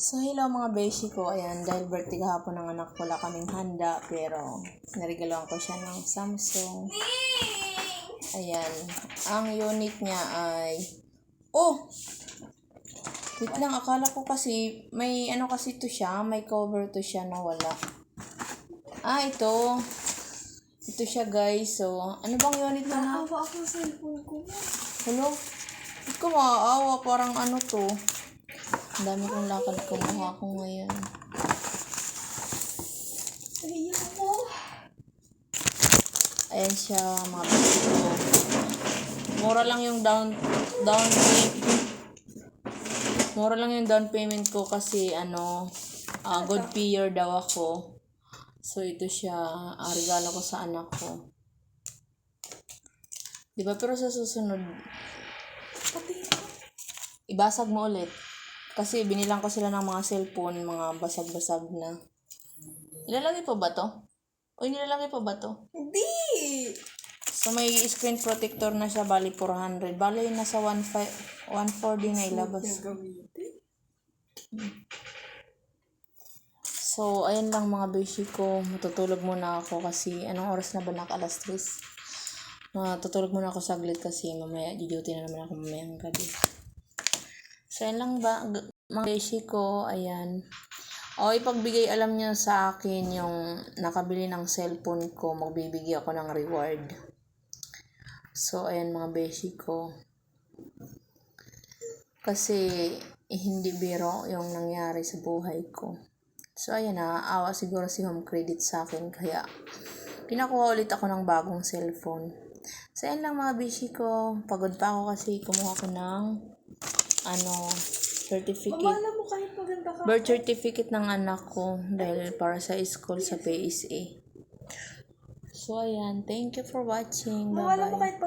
So, hello mga beshi ko. Ayan, dahil birthday kahapon ng anak ko, wala kaming handa. Pero, naregaloan ko siya ng Samsung. Ayan. Ang unit niya ay... Oh! Wait lang, akala ko kasi, may ano kasi to siya, may cover to siya na wala. Ah, ito. Ito siya guys. So, ano bang unit na na? Awa ako sa cellphone ko. Hello? Hindi ko maaawa. Parang ano to. Ang dami kong lakad kumuha ko ngayon. Naiyak ako. Ayan siya, mga ko. Mura lang yung down, down payment. Mura lang yung down payment ko kasi ano, ah, good payer daw ako. So, ito siya, ah, regalo ko sa anak ko. Di ba? Pero sa susunod, ibasag mo ulit. Kasi binilang ko sila ng mga cellphone, mga basag-basag na. Ilalagay pa ba to? O nilalagay pa ba to? Hindi! So may screen protector na siya, bali 400. Bali nasa 1.5 140 na ilabas. So ayun lang mga beshi ko. Matutulog muna ako kasi anong oras na ba nak alas 3? Matutulog muna ako saglit kasi mamaya duty na naman ako mamayang gabi. So ayun lang ba mga beshi ko, ayan. O ipagbigay alam niyo sa akin yung nakabili ng cellphone ko, magbibigay ako ng reward. So, ayan mga beshi ko. Kasi, eh, hindi biro yung nangyari sa buhay ko. So, ayan na, awa siguro si home credit sa akin. Kaya, pinakuha ulit ako ng bagong cellphone. So, ayan lang mga beshi ko. Pagod pa ako kasi kumuha ko ng, ano, certificate. Mamala mo kahit maganda ka. Birth certificate ng anak ko dahil para sa school sa PSA. So, ayan. Thank you for watching. Bye-bye.